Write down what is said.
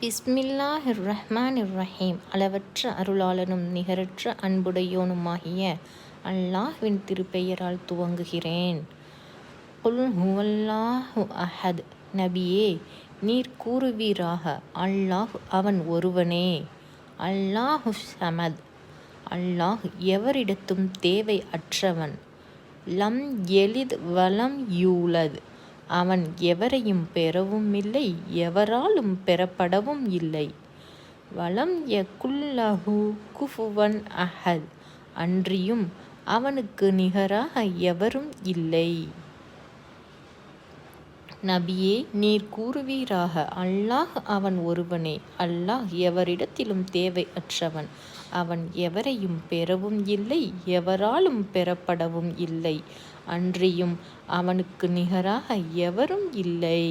பிஸ்மில்லாஹ் ரஹ்மான் ரஹீம் அளவற்ற அருளாளனும் நிகரற்ற அன்புடையோனுமாகிய அல்லாஹ்வின் திருப்பெயரால் துவங்குகிறேன். குல் ஹுவல்லாஹு அஹத். நபியே நீர் கூறுவீராக. அல்லாஹ் அவன் ஒருவனே. அல்லாஹு சமத். அல்லாஹ் எவரிடத்தும் தேவை அற்றவன். லம் எலித் வலம் யூலத். அவன் எவரையும் பெறவும் இல்லை எவராலும் பெறப்படவும் இல்லை. வலம் யகுல்லஹு குஃபுவன் அஹத் அன்றியும் அவனுக்கு நிகராக எவரும் இல்லை. நபியே நீர் கூறுவீராக. அல்லாஹ் அவன் ஒருவனே. அல்லாஹ் எவரிடத்திலும் தேவை அற்றவன் அவன் எவரையும் பெறவும் இல்லை எவராலும் பெறப்படவும் இல்லை. அன்றியும் அவனுக்கு நிகராக எவரும் இல்லை.